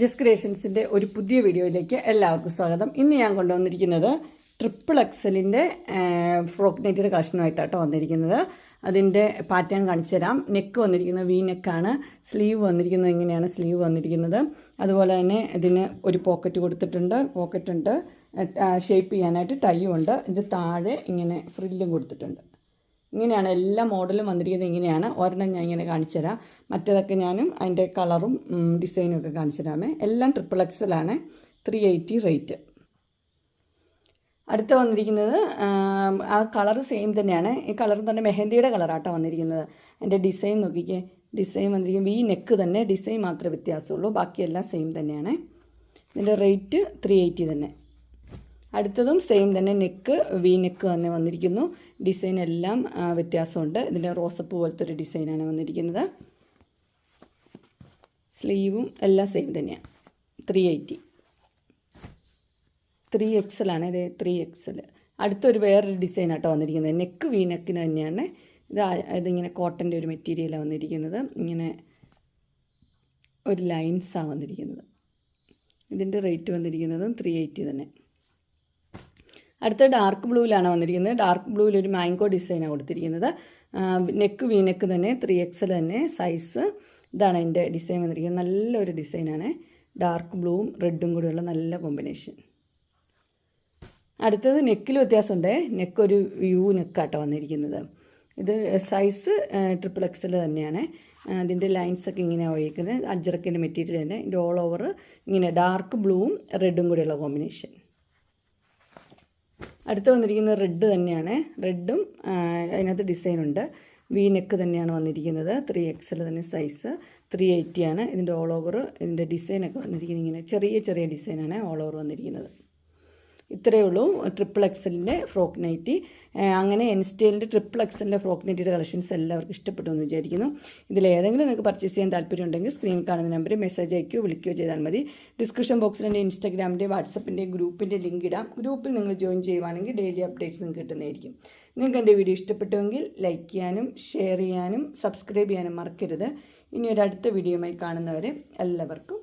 ജസ് ക്രിയേഷൻസിന്റെ ഒരു പുതിയ വീഡിയോയിലേക്ക് എല്ലാവർക്കും സ്വാഗതം. ഇന്ന് ഞാൻ കൊണ്ടുവന്നിരിക്കുന്നത് ട്രിപ്പിൾ എക്സലിന്റെ ഫ്രോക്ക് നെറ്റിന്റെ കളക്ഷനുമായിട്ടാട്ടോ വന്നിരിക്കുന്നത്. അതിന്റെ പാറ്റേൺ കാണിച്ചു തരാം. നെക്ക് വന്നിരിക്കുന്നത് വി നെക്കാണ് സ്ലീവ് വന്നിരിക്കുന്നത് ഇങ്ങനെയാണ് സ്ലീവ് വന്നിരിക്കുന്നത്. അതുപോലെ തന്നെ ഇതിന് ഒരു പോക്കറ്റ് കൊടുത്തിട്ടുണ്ട്. പോക്കറ്റ് ഉണ്ട്. ഷേപ്പ് ചെയ്യാനായിട്ട് ടൈയും ഉണ്ട്. ഇതിന്റെ താഴെ ഇങ്ങനെ ഫ്രില്ലും കൊടുത്തിട്ടുണ്ട്. ഇങ്ങനെയാണ് എല്ലാ മോഡലും വന്നിരിക്കുന്നത് ഇങ്ങനെയാണ്. ഒരെണ്ണം ഞാൻ ഇങ്ങനെ കാണിച്ചു തരാം മറ്റേതൊക്കെ ഞാനും അതിന്റെ കളറും ഡിസൈനും ഒക്കെ കാണിച്ചു തരാമേ എല്ലാം ട്രിപ്പിൾ എക്സലാണ് ത്രീ എയ്റ്റി റേറ്റ് അടുത്ത വന്നിരിക്കുന്നത് ആ കളർ സെയിം തന്നെയാണ്. ഈ കളറും തന്നെ മെഹന്തിയുടെ കളറാട്ടോ വന്നിരിക്കുന്നത്. എന്റെ ഡിസൈൻ നോക്കിക്കേ. ഡിസൈൻ വന്നിരിക്കുമ്പോൾ ഈ നെക്ക് തന്നെ ഡിസൈൻ മാത്രമേ വ്യത്യാസമുള്ളൂ. ബാക്കിയെല്ലാം സെയിം തന്നെയാണ്. ഇതിന്റെ റേറ്റ് ത്രീ എയ്റ്റി തന്നെ. അടുത്തതും സെയിം തന്നെ നെക്ക് വി നെക്ക് തന്നെ വന്നിരിക്കുന്നു. ഡിസൈൻ എല്ലാം വ്യത്യാസമുണ്ട്. ഇതിന്റെ റോസപ്പ് പോലത്തെ ഒരു ഡിസൈനാണ് വന്നിരിക്കുന്നത്. സ്ലീവും എല്ലാം സെയിം തന്നെയാണ് ത്രീ എയ്റ്റി ത്രീ ആണ്. ഇത് ത്രീ എക്സൽ അടുത്തൊരു വേറൊരു ഡിസൈൻ ആട്ടോ വന്നിരിക്കുന്നത്. നെക്ക് വി നെക്കിന് തന്നെയാണ്. ഇത് ഇതിങ്ങനെ കോട്ടന്റെ ഒരു മെറ്റീരിയലാണ് വന്നിരിക്കുന്നത്. ഇങ്ങനെ ഒരു ലൈൻസാണ് വന്നിരിക്കുന്നത്. ഇതിന്റെ റേറ്റ് വന്നിരിക്കുന്നതും ത്രീ എയ്റ്റി തന്നെ. അടുത്ത ഡാർക്ക് ബ്ലൂവിലാണ് വന്നിരിക്കുന്നത്. ഡാർക്ക് ബ്ലൂവിൽ ഒരു മാംഗോ ഡിസൈനാണ് കൊടുത്തിരിക്കുന്നത്. നെക്ക് വി നെക്ക് തന്നെ ത്രീ എക്സൽ തന്നെ സൈസ് ഇതാണ് അതിന്റെ ഡിസൈൻ വന്നിരിക്കുന്നത്. നല്ലൊരു ഡിസൈനാണ് ഡാർക്ക് ബ്ലൂവും റെഡും കൂടിയുള്ള നല്ല കോമ്പിനേഷൻ അടുത്തത് നെക്കിൽ വ്യത്യാസമുണ്ട്. നെക്ക് ഒരു യു നെക്കാട്ടോ വന്നിരിക്കുന്നത്. ഇത് സൈസ് ട്രിപ്പിൾ എക്സൽ തന്നെയാണ്. അതിന്റെ ലൈൻസൊക്കെ ഇങ്ങനെ ഒഴിക്കുന്നത്. അജ്രക്കിന്റെ മെറ്റീരിയൽ തന്നെ. ഇതിന്റെ ഓൾ ഓവർ ഇങ്ങനെ ഡാർക്ക് ബ്ലൂവും റെഡും കൂടിയുള്ള കോമ്പിനേഷൻ അടുത്ത് വന്നിരിക്കുന്നത് റെഡ് തന്നെയാണ്. റെഡും അതിനകത്ത് ഡിസൈൻ ഉണ്ട്. വി നെക്ക് തന്നെയാണ് വന്നിരിക്കുന്നത്. ത്രീ എക്സൽ തന്നെ സൈസ് ത്രീ എയ്റ്റിയാണ് ഇതിന്റെ ഓൾ ഓവർ ഇതിന്റെ ഡിസൈനൊക്കെ വന്നിരിക്കുന്നത് ഇങ്ങനെ. ചെറിയ ചെറിയ ഡിസൈനാണ് ഓൾ ഓവർ വന്നിരിക്കുന്നത്. ഇത്രയേ ഉള്ളൂ. ട്രിപ്പിൾ എക്സലിന്റെ ഫ്രോക്ക് നൈറ്റി അങ്ങനെ അങ്ങനെ എൻസ്റ്റൈലിന്റെ ട്രിപ്പിൾ എക്സലിന്റെ ഫ്രോക്ക് നൈറ്റിയുടെ കളക്ഷൻസ് എല്ലാവർക്കും ഇഷ്ടപ്പെട്ടു എന്ന് വിചാരിക്കുന്നു. ഇതിലേതെങ്കിലും നിങ്ങൾക്ക് പർച്ചേസ് ചെയ്യാൻ താല്പര്യമുണ്ടെങ്കിൽ സ്ക്രീനിൽ കാണുന്ന നമ്പറിൽ മെസ്സേജ് അയക്കുകയോ വിളിക്കുകയോ ചെയ്താൽ മതി. ഡിസ്ക്രിപ്ഷൻ ബോക്സിലെ ഇൻസ്റ്റാഗ്രാമിന്റെ വാട്സപ്പിന്റെ ഗ്രൂപ്പിന്റെ ലിങ്ക് ഇടാം. ഗ്രൂപ്പിൽ നിങ്ങൾ ജോയിൻ ചെയ്യുവാണെങ്കിൽ ഡെയിലി അപ്ഡേറ്റ്സ് നിങ്ങൾക്ക് കിട്ടുന്നതായിരിക്കും. നിങ്ങൾക്ക് എന്റെ വീഡിയോ ഇഷ്ടപ്പെട്ടുവെങ്കിൽ ലൈക്ക് ചെയ്യാനും ഷെയർ ചെയ്യാനും സബ്സ്ക്രൈബ് ചെയ്യാനും മറക്കരുത്. ഇനി ഒരു അടുത്ത വീഡിയോയുമായി കാണുന്നവരെ എല്ലാവർക്കും